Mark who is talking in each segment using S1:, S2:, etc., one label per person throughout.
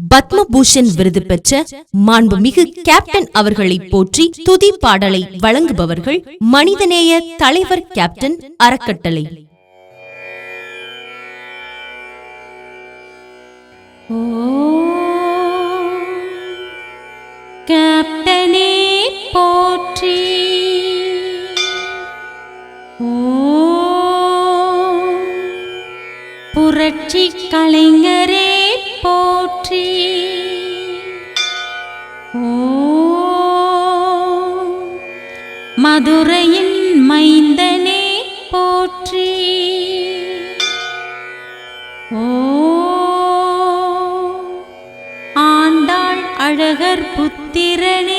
S1: பத்மபூஷன் விருது பெற்ற மாண்புமிகு கேப்டன் அவர்களை போற்றி துதி பாடலை வழங்குபவர்கள் மனிதநேய தலைவர் கேப்டன் அறக்கட்டளை.
S2: கேப்டனே போற்றி. ஓ புரட்சி கலைஞரே போற்றி. மதுரையின் மைந்தனே போற்றி. ஓ ஆண்டாள் அழகர் புத்திரனே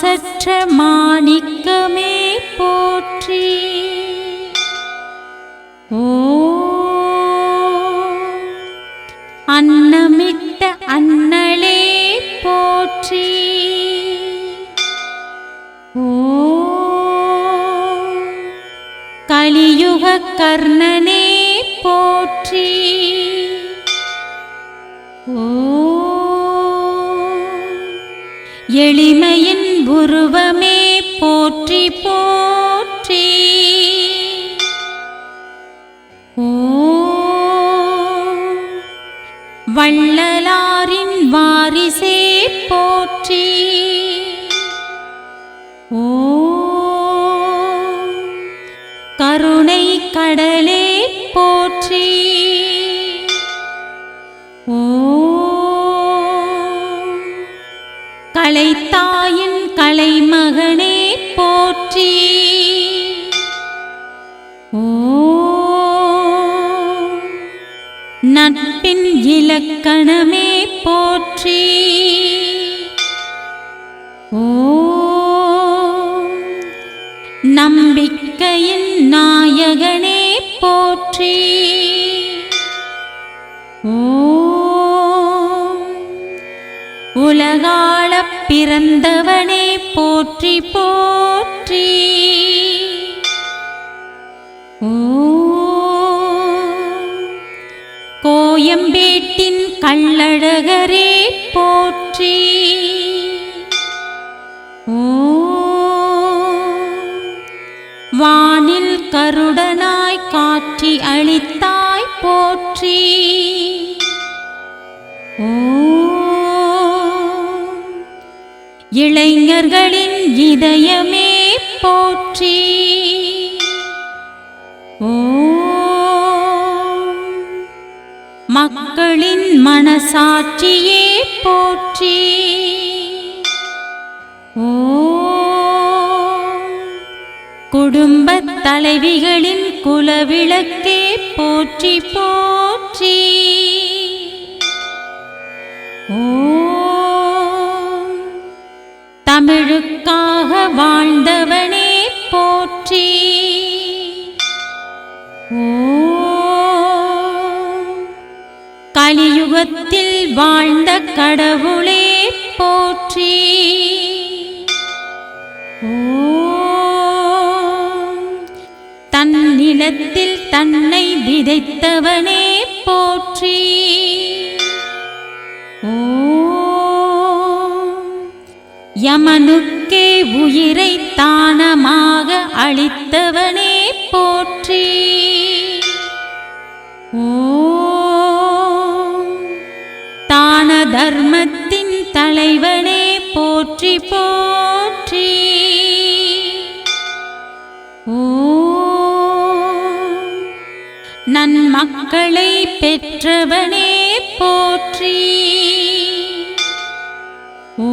S2: மாசற்ற மாணிக்கமே போற்றி போற்றி போற்றி. ஓ வள்ளலாரின் வாரிசே போற்றி. நட்பின் இலக்கணமே போற்றி. ஓ நம்பிக்கையின் நாயகனே போற்றி. ஓ உலகாளப் பிறந்தவனே போற்றி போற்றி. வானில் கருடனாய் காட்சி அளித்தாய் போற்றி. ஓ. இளைஞர்களின் இதயமே போற்றி. ஓ. மக்களின் மனசாட்சியே போற்றி. குடும்பத் தலைவிகளின் குலவிளக்கே போற்றி போற்றி. ஓ தமிழுக்காக வாழ்ந்தவனே போற்றி. ஓ கலியுகத்தில் வாழ்ந்த கடவுளே போற்றி. உள்ளத்தில் தன்னை விதைத்தவனே போற்றி. ஓ யமனுக்கே உயிரை தானமாக அளித்தவனே போற்றி. ஓ தான தர்மத்தின் தலைவனே போற்றி போற்றி. நன்மக்களை பெற்றவனே போற்றி. ஓ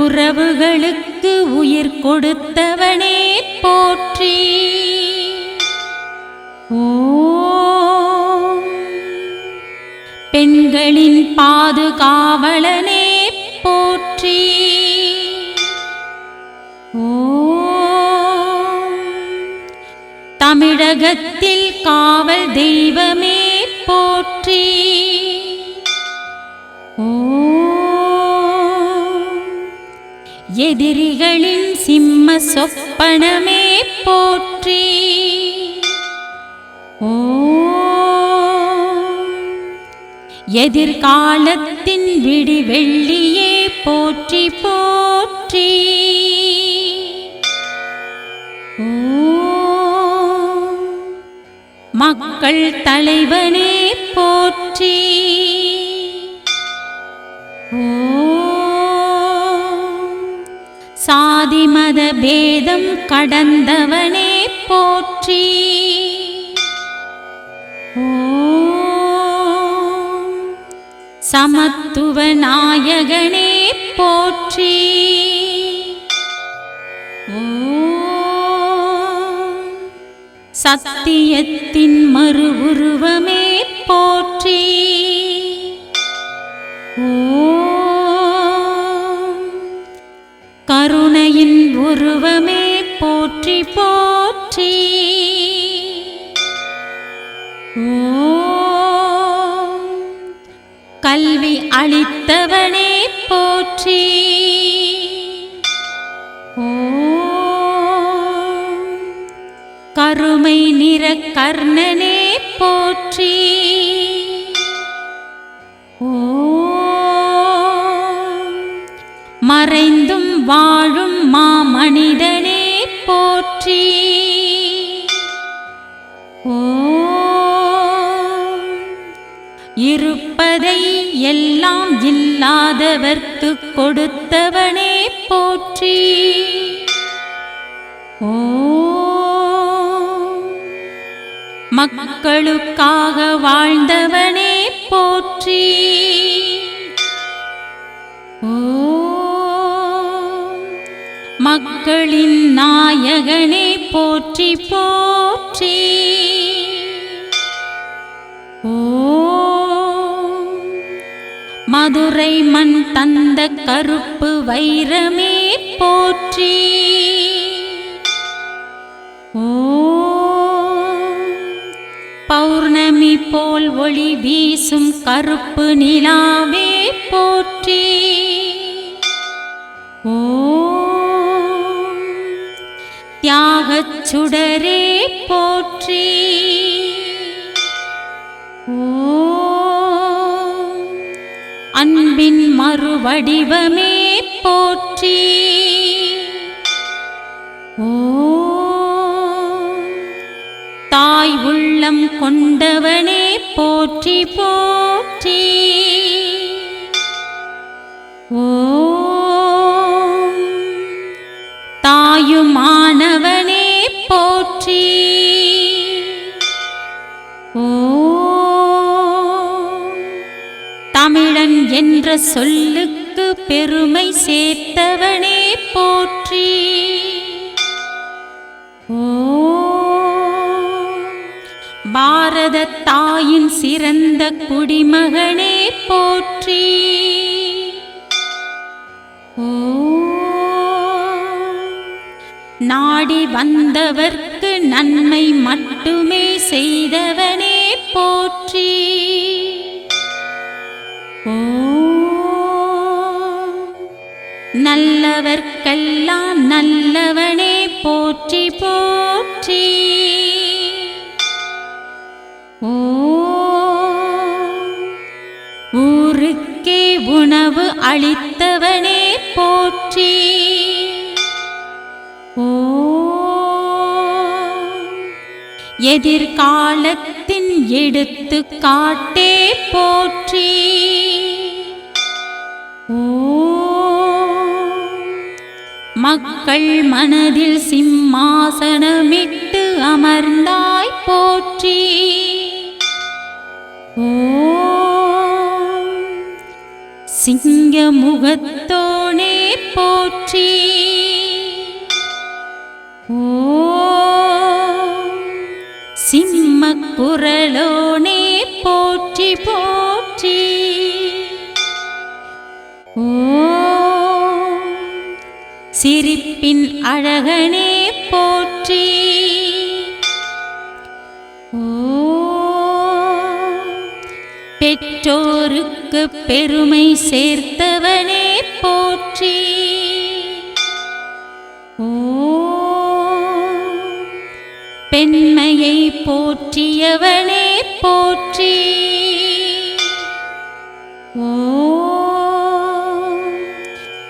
S2: உறவுகளுக்கு உயிர் கொடுத்தவனே போற்றி. ஓ பெண்களின் பாதுகாவலனே உலகத்தில் காவல் தெய்வமே போற்றி. எதிரிகளின் சிம்ம சொப்பனமே போற்றி. ஓம் எதிர்காலத்தின் விடிவெள்ளியே போற்றி போற்றி. ஓ மக்கள் தலைவனே போற்றி. சாதி மத பேதம் கடந்தவனே போற்றி. சமத்துவ நாயகனே போற்றி. சத்தியத்தின் மறு உருவமே போற்றி கருணையின் உருவமே போற்றி போற்றி. கல்வி அளித்தவனே போற்றி. கர்ணனே போற்றி. ஓ மறைந்தும் வாழும் மாமனிதனே போற்றி. ஓ இருப்பதை எல்லாம் இல்லாதவர்க்கு கொடுத்தவனே போற்றி. மக்களுக்காக வாழ்ந்தவனே போற்றி. ஓம் மக்களின் நாயகனே போற்றி போற்றி. ஓ மதுரை மண் தந்த கருப்பு வைரமே போற்றி. ஒளி வீசும் கருப்பு நிலாவே போற்றி. ஓ தியாகச் சுடரே போற்றி. ஓ அன்பின் மறுவடிவமே போற்றி. கொண்டவனே போற்றி போற்றி. ஓ தாயுமானவனே போற்றி. ஓ தமிழன் என்ற சொல்லுக்கு பெருமை சேர்த்தவனே போற்றி. பாரத தாயின் சிறந்த குடிமகனே போற்றி. ஓ நாடி வந்தவர்க்கு நன்மை மட்டுமே செய்தவனே போற்றி. ஓ நல்லவர்க்கெல்லாம் நல்லவனே போற்றி போற்றி. அளித்தவனே போற்றி. ஓம். எதிர்காலத்தின் எடுத்துக்காட்டே போற்றி. ஓம். மக்கள் மனதில் சிம்மாசனமிட்டு அமர்ந்தாய் போற்றி. ஓ சிங்க முகத்தோனே போற்றி. ஓ சிம்ம குரலோனே போற்றி போற்றி. ஓ சிரிப்பின் அழகனே பெருமை சேர்த்தவனே போற்றி. ஓ பெண்மையை போற்றியவனே போற்றி. ஓ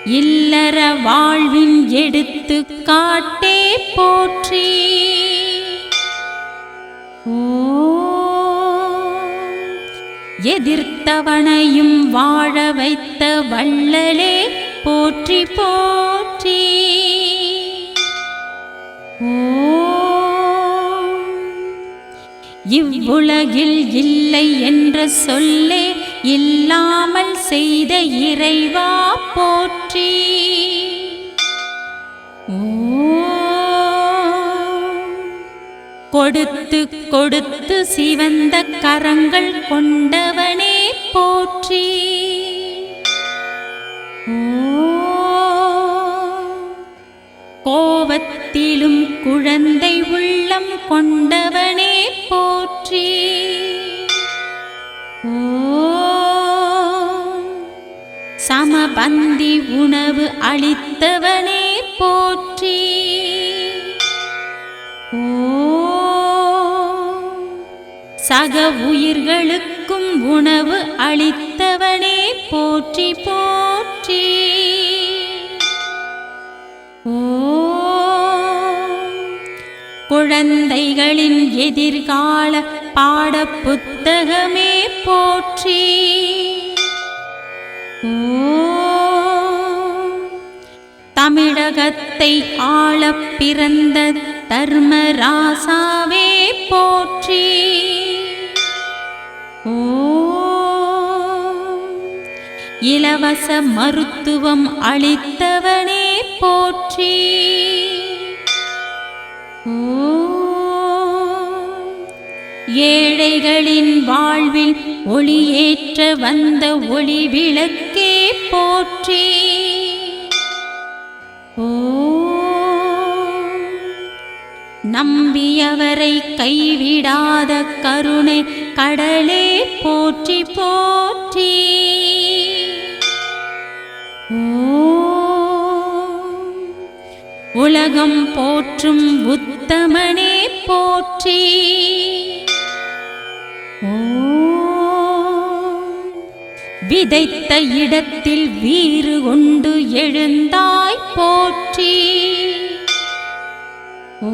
S2: இல்லற வாழ்வின் எடுத்து காட்டே போற்றி ஓ செத்தவனையும் வாழ வைத்த வள்ளலே போற்றி போற்றி. ஓ இவ்வுலகில் இல்லை என்ற சொல்லே இல்லாமல் செய்த இறைவா போற்றி. ஓ கொடுத்து கொடுத்து சிவந்த கரங்கள் கொண்டவனே போற்றி. ஓ கோவத்திலும் குழந்தை உள்ளம் கொண்டவனே போற்றி. ஓ சமபந்தி உணவு அளித்தவனே போற்றி. ஓ சக உயிர்களுக்கு உணவு அளித்தவனே போற்றி போற்றி. ஓ குழந்தைகளின் எதிர்கால பாட புத்தகமே போற்றி. ஓ தமிழகத்தை ஆள பிறந்த தர்மராசாவே போற்றி. இலவச மருத்துவம் அளித்தவனே போற்றி. ஓ ஏழைகளின் வாழ்வில் ஒளியேற்ற வந்த ஒளி விளக்கே போற்றி. ஓ நம்பியவரை கைவிடாத கருணை கடலே போற்றி போற்றி. உலகம் போற்றும் உத்தமனே போற்றி. ஓ விதைத்த இடத்தில் வீறு கொண்டு எழுந்தாய் போற்றி. ஓ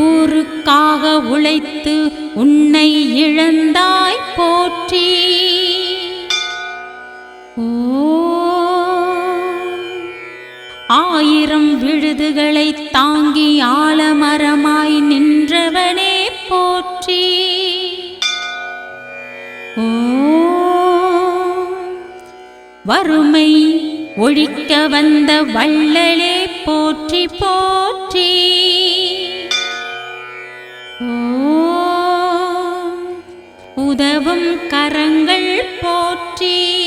S2: ஊருக்காக உழைத்து உன்னை இழந்தாய் போற்றி. ஆயிரம் விழுதுகளை தாங்கி ஆலமரமாய் நின்றவனே போற்றி. ஓ வறுமை ஒழிக்க வந்த வள்ளலே போற்றி போற்றி. ஓ உதவும் கரங்கள் போற்றி.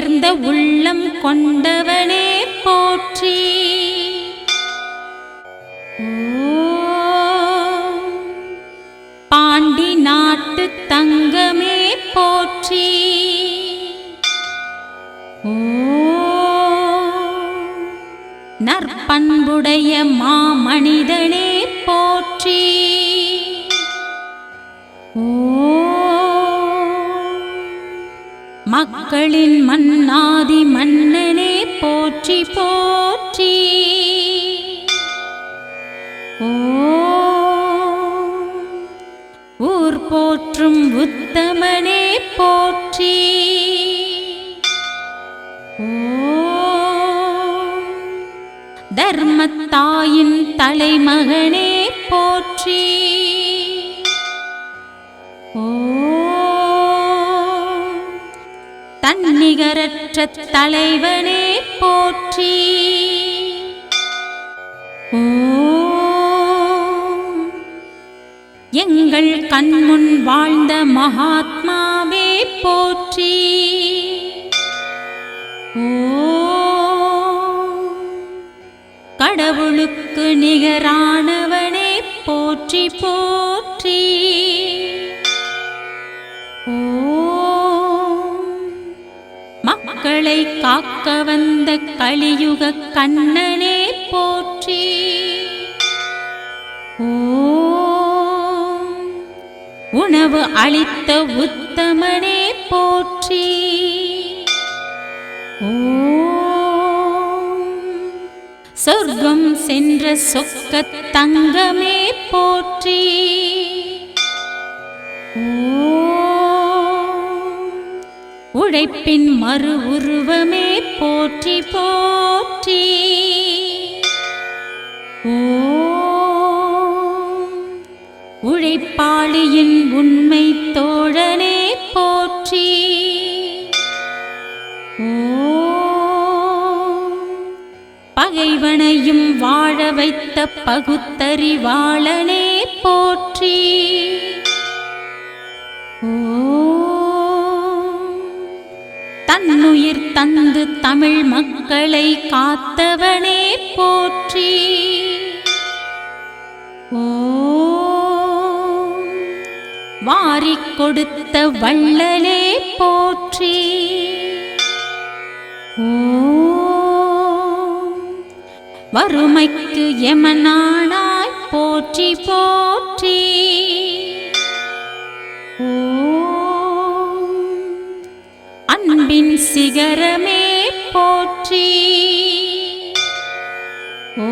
S2: உயர்ந்த உள்ளம் கொண்டவனே போற்றி. பாண்டி நாட்டு தங்கமே போற்றி. போற்றி போற்றி. ஊர் போற்றும் உத்தமனே போற்றி. தர்மத்தாயின் தலைமகனே போற்றி. ஓ தன்னிகரற்ற தலைவனே போற்றி. ஓ எங்கள் கண்முன் வாழ்ந்த மகாத்மாவே போற்றி. ஓ கடவுளுக்கு நிகரானவனே போற்றி போற்றி. மக்களை காக்க வந்த கலியுக கண்ணனே போற்றி. ஓம். உணவு அளித்த உத்தமனே போற்றி. சொர்க்கம் சென்ற சொக்க தங்கமே போற்றி. உழைப்பின் மறு உருவமே போற்றி போற்றி. ஓ உழைப்பாளியின் உண்மை தோழனே போற்றி. ஓ பகைவனையும் வாழ வைத்த பகுத்தறிவாளனே போற்றி. தந்து தமிழ் மக்களை காத்தவனே போற்றி. ஓ வாரிக் கொடுத்த வள்ளலே போற்றி. ஓ வறுமைக்கு எமனானாய் போற்றி போற்றி. அன்பின் சிகரமே போற்றி. ஓ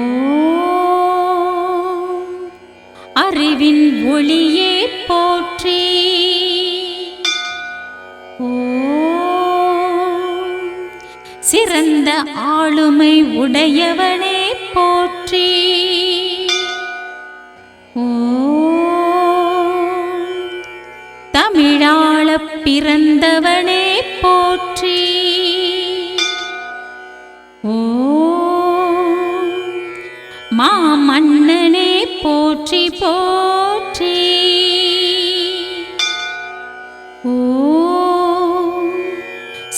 S2: அறிவின் ஒளியே போற்றி. ஓ சிறந்த ஆளுமை உடையவனே போற்றி.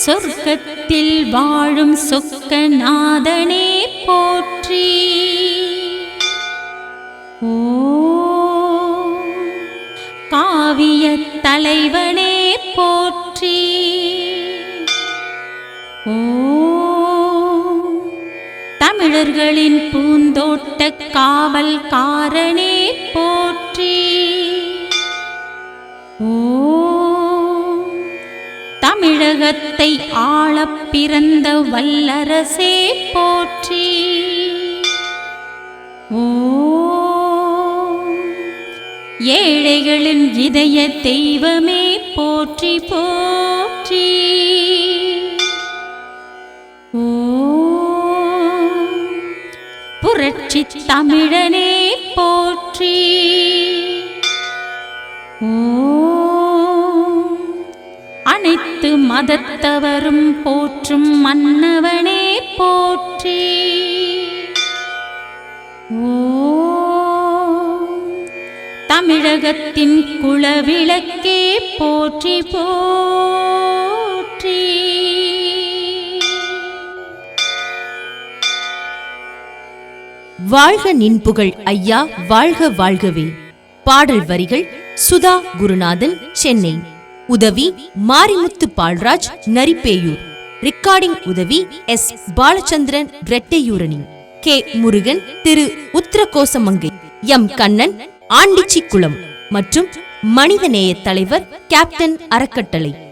S2: சொர்க்கத்தில் வாழும் சொக்கநாதனே போற்றி. ஓ காவிய தலைவனே போற்றி. ஓ தமிழர்களின் பூந்தோட்ட காவல்காரனே போற்றி. உலகத்தை ஆளப் பிறந்த வல்லரசே போற்றி. ஓ ஏழைகளின் இதய தெய்வமே போற்றி போற்றி. ஓ புரட்சி தமிழனே போற்றி. மதத்தவரும் போற்றும் மன்னவனே போற்றி. ஓ தமிழகத்தின் குளவிளக்கே போற்றி போற்றி.
S1: வாழ்க நின் புகழ் ஐயா வாழ்க வாழ்கவே. பாடல் வரிகள் சுதா குருநாதன் சென்னை. உதவி மாரிமுத்து பால்ராஜ் நரிப்பேயூர். ரெக்கார்டிங் உதவி S. Balachandran Rettaiyurani. K. Murugan Thiru. Uthirakosamangai. M. Kannan Andichikulam. மற்றும் மனிதநேய தலைவர் கேப்டன் அறக்கட்டளை.